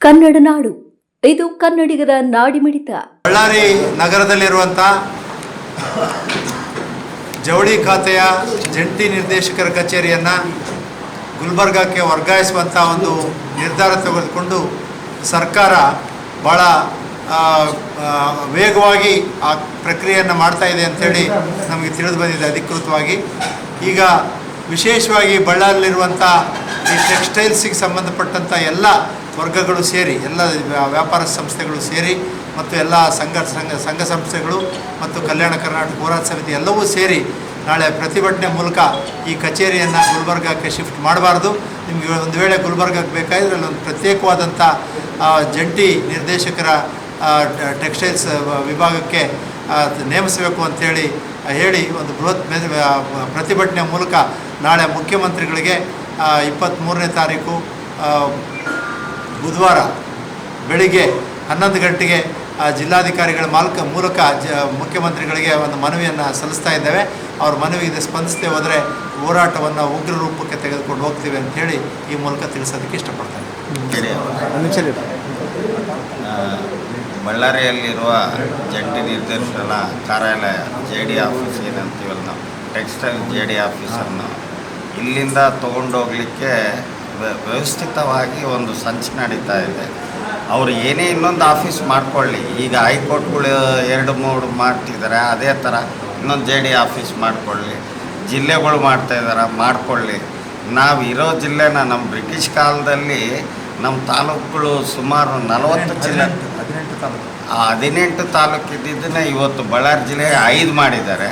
ಕನ್ನಡ ನಾಡು. ಇದು ಕನ್ನಡಿಗರ ನಾಡಿಮಿಡಿತ ಬಳ್ಳಾರಿ ನಗರದಲ್ಲಿರುವಂಥ ಜವಳಿ ಖಾತೆಯ ಜಂಟಿ ನಿರ್ದೇಶಕರ ಕಚೇರಿಯನ್ನು ಗುಲ್ಬರ್ಗಕ್ಕೆ ವರ್ಗಾಯಿಸುವಂಥ ಒಂದು ನಿರ್ಧಾರ ತೆಗೆದುಕೊಂಡು ಸರ್ಕಾರ ಭಾಳ ವೇಗವಾಗಿ ಆ ಪ್ರಕ್ರಿಯೆಯನ್ನು ಮಾಡ್ತಾ ಇದೆ ಅಂಥೇಳಿ ನಮಗೆ ತಿಳಿದು ಬಂದಿದೆ ಅಧಿಕೃತವಾಗಿ. ಈಗ ವಿಶೇಷವಾಗಿ ಬಳ್ಳಾರಿಲಿರುವಂಥ ಈ ಟೆಕ್ಸ್ಟೈಲ್ಸಿಗೆ ಸಂಬಂಧಪಟ್ಟಂಥ ಎಲ್ಲ ವರ್ಗಗಳು ಸೇರಿ, ಎಲ್ಲ ವ್ಯಾ- ವ್ಯಾಪಾರ ಸಂಸ್ಥೆಗಳು ಸೇರಿ ಮತ್ತು ಎಲ್ಲ ಸಂಘ ಸಂಘ ಸಂಘ ಸಂಸ್ಥೆಗಳು ಮತ್ತು ಕಲ್ಯಾಣ ಕರ್ನಾಟಕ ಹೋರಾಟ ಸಮಿತಿ ಎಲ್ಲವೂ ಸೇರಿ ನಾಳೆ ಪ್ರತಿಭಟನೆ ಮೂಲಕ ಈ ಕಚೇರಿಯನ್ನು ಗುಲ್ಬರ್ಗಕ್ಕೆ ಶಿಫ್ಟ್ ಮಾಡಬಾರ್ದು. ನಿಮಗೆ ಒಂದು ವೇಳೆ ಗುಲ್ಬರ್ಗಕ್ಕೆ ಬೇಕಾದರೆ ಅಲ್ಲೊಂದು ಪ್ರತ್ಯೇಕವಾದಂಥ ಜಂಟಿ ನಿರ್ದೇಶಕರ ಟೆಕ್ಸ್ಟೈಲ್ಸ್ ವಿಭಾಗಕ್ಕೆ ನೇಮಿಸಬೇಕು ಅಂಥೇಳಿ ಹೇಳಿ ಒಂದು ಬೃಹತ್ ಪ್ರತಿಭಟನೆ ಮೂಲಕ ನಾಳೆ ಮುಖ್ಯಮಂತ್ರಿಗಳಿಗೆ ಇಪ್ಪತ್ತ್ಮೂರನೇ ತಾರೀಕು ಬುಧವಾರ ಬೆಳಿಗ್ಗೆ ಹನ್ನೊಂದು ಗಂಟೆಗೆ ಆ, ಜಿಲ್ಲಾಧಿಕಾರಿಗಳ ಮಾಲ್ಕ ಮೂಲಕ ಜ ಮುಖ್ಯಮಂತ್ರಿಗಳಿಗೆ ಒಂದು ಮನವಿಯನ್ನು ಸಲ್ಲಿಸ್ತಾ ಇದ್ದೇವೆ. ಅವ್ರ ಮನವಿಗೆ ಸ್ಪಂದಿಸದೆ ಹೋದರೆ ಹೋರಾಟವನ್ನು ಉಗ್ರ ರೂಪಕ್ಕೆ ತೆಗೆದುಕೊಂಡು ಹೋಗ್ತೀವಿ ಅಂಥೇಳಿ ಈ ಮೂಲಕ ತಿಳಿಸೋದಕ್ಕೆ ಇಷ್ಟಪಡ್ತೇನೆ ಬಳ್ಳಾರಿಯಲ್ಲಿರುವ ಜಂಟಿ ನಿರ್ದೇಶನ ಕಾರ್ಯಾಲಯ ಜೆ ಡಿ ಆಫೀಸ್ ಏನಂತೀವಲ್ಲ ನಾವು? ಟೆಕ್ಸ್ಟೈಲ್ ಜೆ ಡಿ ಆಫೀಸನ್ನು ಇಲ್ಲಿಂದ ತೊಗೊಂಡೋಗ್ಲಿಕ್ಕೆ ವ್ಯವಸ್ಥಿತವಾಗಿ ಒಂದು ಸಂಚು ನಡೀತಾ ಇದೆ. ಅವರು ಏನೇ ಇನ್ನೊಂದು ಆಫೀಸ್ ಮಾಡಿಕೊಳ್ಳಿ. ಈಗ ಹೈಕೋರ್ಟ್ಗಳು ಎರಡು ಮೂರು ಮಾಡ್ತಿದ್ದಾರೆ ಅದೇ ಥರ ಇನ್ನೊಂದು ಜೆ ಡಿ ಆಫೀಸ್ ಮಾಡಿಕೊಳ್ಳಿ. ಜಿಲ್ಲೆಗಳು ಮಾಡ್ತಾ ಇದ್ದಾರೆ ಮಾಡ್ಕೊಳ್ಳಿ. ನಾವು ಇರೋ ಜಿಲ್ಲೆನ ನಮ್ಮ ಬ್ರಿಟಿಷ್ ಕಾಲದಲ್ಲಿ ನಮ್ಮ ತಾಲೂಕುಗಳು ಸುಮಾರು ನಲವತ್ತು ಜಿಲ್ಲೆ ಹದಿನೆಂಟು ತಾಲೂಕು. ಆ ಹದಿನೆಂಟು ತಾಲೂಕು ಇದ್ದಿದ್ದನ್ನ ಇವತ್ತು ಬಳ್ಳಾರಿ ಜಿಲ್ಲೆ ಐದು ಮಾಡಿದ್ದಾರೆ.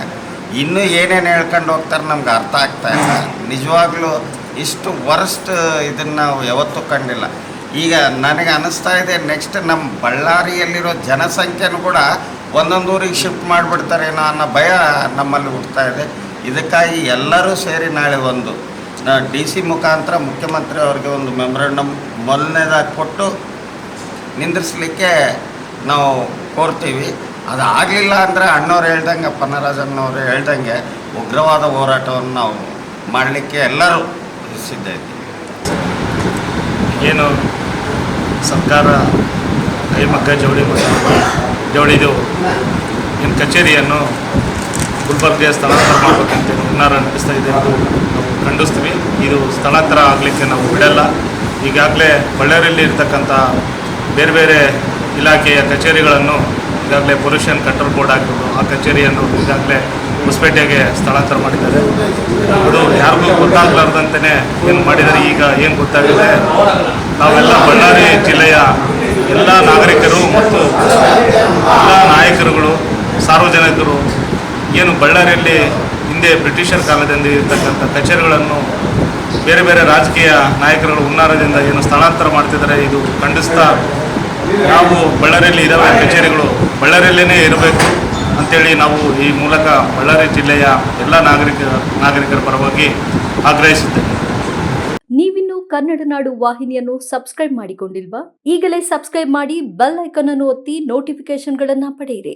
ಇನ್ನೂ ಏನೇನು ಹೇಳ್ಕೊಂಡು ಹೋಗ್ತಾರೆ ನಮ್ಗೆ ಅರ್ಥ ಆಗ್ತಾ ಇಲ್ಲ. ನಿಜವಾಗ್ಲೂ ಇಷ್ಟು ವರ್ಸ್ಟ್ ಇದನ್ನು ನಾವು ಯಾವತ್ತೂ ಕಂಡಿಲ್ಲ. ಈಗ ನನಗೆ ಅನ್ನಿಸ್ತಾ ಇದೆ ನೆಕ್ಸ್ಟ್ ನಮ್ಮ ಬಳ್ಳಾರಿಯಲ್ಲಿರೋ ಜನಸಂಖ್ಯೆನೂ ಕೂಡ ಒಂದೊಂದು ಊರಿಗೆ ಶಿಫ್ಟ್ ಮಾಡಿಬಿಡ್ತಾರೇನೋ ಅನ್ನೋ ಭಯ ನಮ್ಮಲ್ಲಿ ಹುಡ್ತಾ ಇದೆ. ಇದಕ್ಕಾಗಿ ಎಲ್ಲರೂ ಸೇರಿ ನಾಳೆ ಒಂದು ಡಿ ಸಿ ಮುಖಾಂತರ ಮುಖ್ಯಮಂತ್ರಿ ಅವರಿಗೆ ಒಂದು ಮೆಮೊರಂಡಮ್ ಮೊದಲನೇದಾಗಿ ಕೊಟ್ಟು ನಿಂದ್ರಿಸಲಿಕ್ಕೆ ನಾವು ಕೋರ್ತೀವಿ. ಅದು ಆಗಲಿಲ್ಲ ಅಂದರೆ ಅಣ್ಣವ್ರು ಹೇಳ್ದಂಗೆ ಪನ್ನರಾಜಣ್ಣವ್ರು ಹೇಳ್ದಂಗೆ ಉಗ್ರವಾದ ಹೋರಾಟವನ್ನು ನಾವು ಮಾಡಲಿಕ್ಕೆ ಎಲ್ಲರೂ ಸಿದ್ಧ ಏನು ಸರ್ಕಾರ ಕೈಮಗ್ಗ ಜವಳಿ ಜವಳಿದು ಏನು ಕಚೇರಿಯನ್ನು ಗುಲ್ಬರ್ಗೆ ಸ್ಥಳಾಂತರ ಮಾಡಬೇಕಂತ ಹುನ್ನಾರ ನಡೆಸ್ತಾ ಇದೆ ಎಂದು ನಾವು ಖಂಡಿಸ್ತೀವಿ. ಇದು ಸ್ಥಳಾಂತರ ಆಗಲಿಕ್ಕೆ ನಾವು ಬಿಡಲ್ಲ. ಈಗಾಗಲೇ ಬಳ್ಳಾರಿಯಲ್ಲಿ ಇರ್ತಕ್ಕಂಥ ಬೇರೆ ಬೇರೆ ಇಲಾಖೆಯ ಕಚೇರಿಗಳನ್ನು ಈಗಾಗಲೇ ಪೊಲ್ಯೂಷನ್ ಕಂಟ್ರೋಲ್ ಬೋರ್ಡ್ ಆಗಿರ್ಬೋದು, ಆ ಕಚೇರಿಯನ್ನು ಈಗಾಗಲೇ ಹೊಸಪೇಟೆಗೆ ಸ್ಥಳಾಂತರ ಮಾಡಿದ್ದಾರೆ. ಅದು ಯಾರಿಗೂ ಗೊತ್ತಾಗ್ಲಾರ್ದಂತೆ ಏನು ಮಾಡಿದ್ದಾರೆ ಈಗ ಏನು ಗೊತ್ತಾಗಿದೆ? ನಾವೆಲ್ಲ ಬಳ್ಳಾರಿ ಜಿಲ್ಲೆಯ ಎಲ್ಲ ನಾಗರಿಕರು ಮತ್ತು ಎಲ್ಲ ನಾಯಕರುಗಳು, ಸಾರ್ವಜನಿಕರು, ಏನು ಬಳ್ಳಾರಿಯಲ್ಲಿ ಹಿಂದೆ ಬ್ರಿಟಿಷರ್ ಕಾಲದಿಂದ ಇರತಕ್ಕಂಥ ಕಚೇರಿಗಳನ್ನು ಬೇರೆ ಬೇರೆ ರಾಜಕೀಯ ನಾಯಕರುಗಳು ಹುನ್ನಾರದಿಂದ ಏನು ಸ್ಥಳಾಂತರ ಮಾಡ್ತಿದ್ದಾರೆ, ಇದು ಖಂಡಿಸ್ತಾ ನಾವು ಬಳ್ಳಾರಿಯಲ್ಲಿ ಇದ್ದಾವೆ ಕಚೇರಿಗಳು. ಬಳ್ಳಾರಿಯಲ್ಲೇ ಇರಬೇಕು. ಅಂತೇಳಿ ನಾವು ಈ ಮೂಲಕ ಬಳ್ಳಾರಿ ಜಿಲ್ಲೆಯ ಎಲ್ಲ ನಾಗರಿಕ ನಾಗರಿಕರ ಪರವಾಗಿ ಆಗ್ರಹಿಸುತ್ತೇವೆ ನೀವಿನ್ನು ಕನ್ನಡ ನಾಡು ವಾಹಿನಿಯನ್ನು ಸಬ್ಸ್ಕ್ರೈಬ್ ಮಾಡಿಕೊಂಡಿಲ್ವಾ? ಈಗಲೇ ಸಬ್ಸ್ಕ್ರೈಬ್ ಮಾಡಿ ಬೆಲ್ ಐಕಾನ್ ಅನ್ನು ಒತ್ತಿ ನೋಟಿಫಿಕೇಶನ್ಗಳನ್ನ ಪಡೆಯಿರಿ.